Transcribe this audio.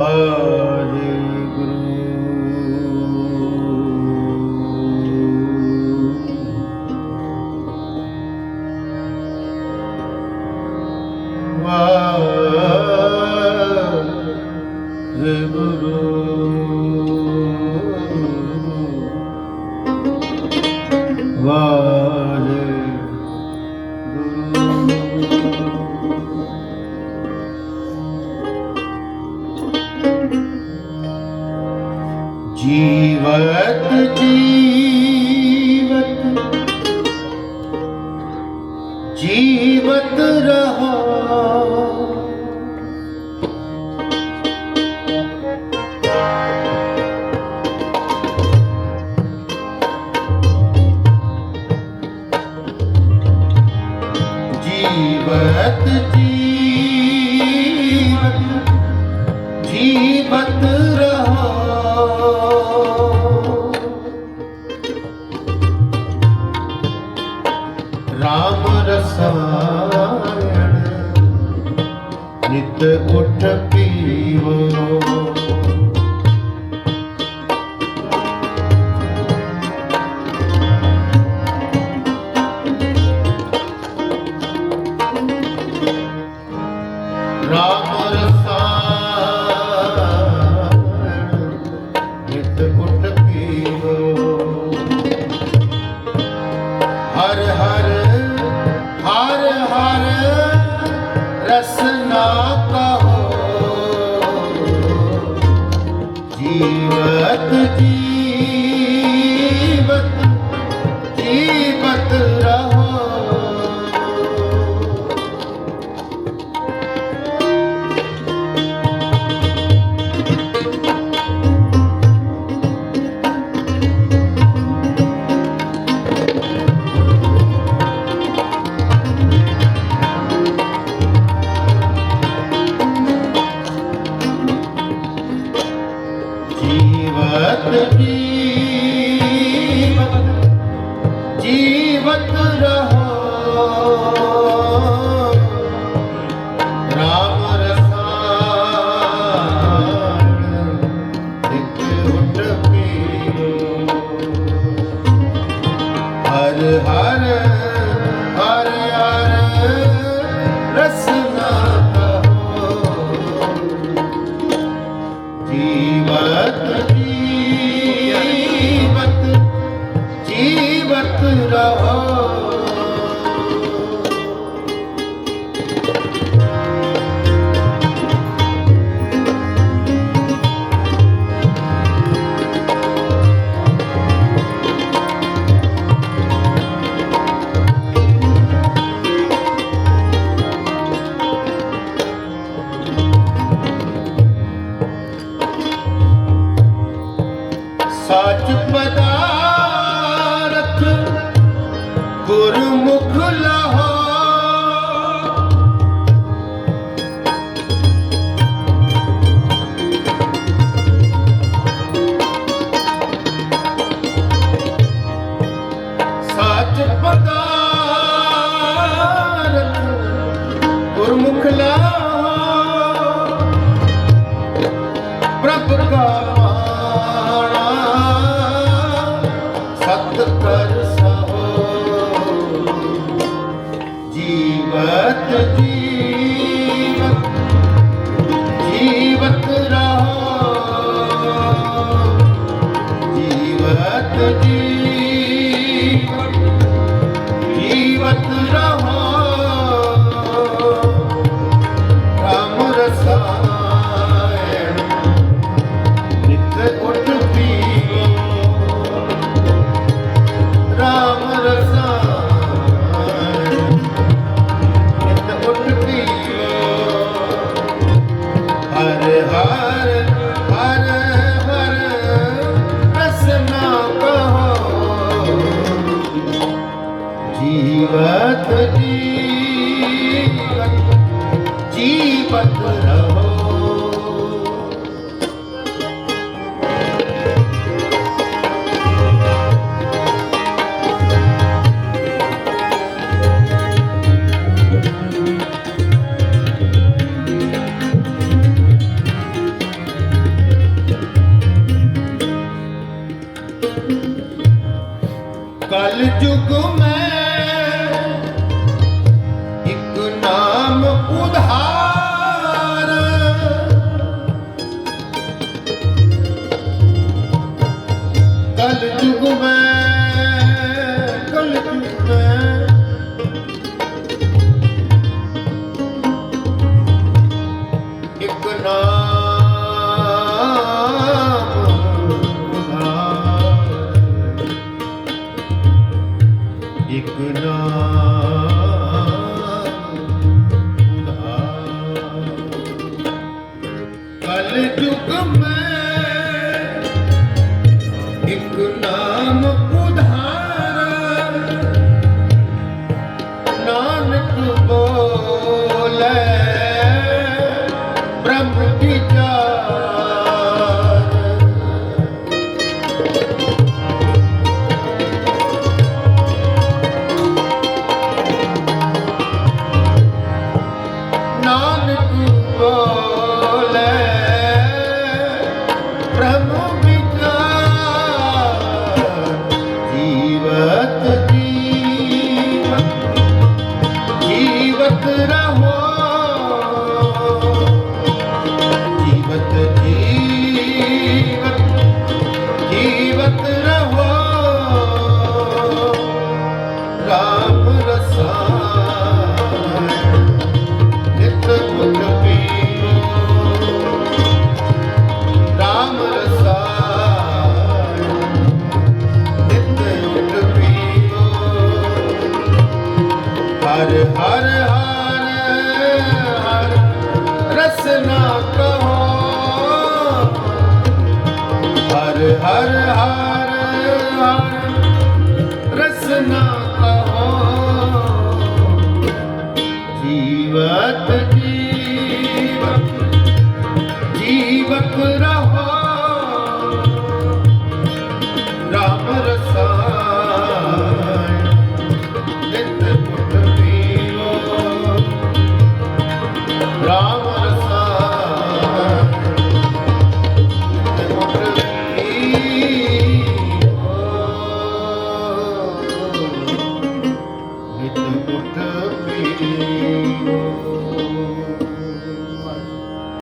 Wow. ਜੀਵਤ ਜੀਵਤ ਜੀਵਤ ਰਹੋ ਨਿਤ ਉਠ ਪੀਵੋ ਰਾਮ ਰਸਨਾ ਕਹੋ। ਜੀ coração. মুখ লহো कल जुग में ਕਲ ਮੈਂ ਕਲ ਮੈਂ ਇੱਕ ਨਾਮ ਉਧਾਰ ਇੱਕ ਨਾਮ ਹਰ ਹਰ ਹਰ ਹਰ ਰਸਨਾ ਕਹੋ। ਹਰ ਹਰ ਹਰ ਹਰ ਰਸਨਾ ਕਹੋ। ਜੀਵਤ ਜੀਵਕ ਜੀਵਤ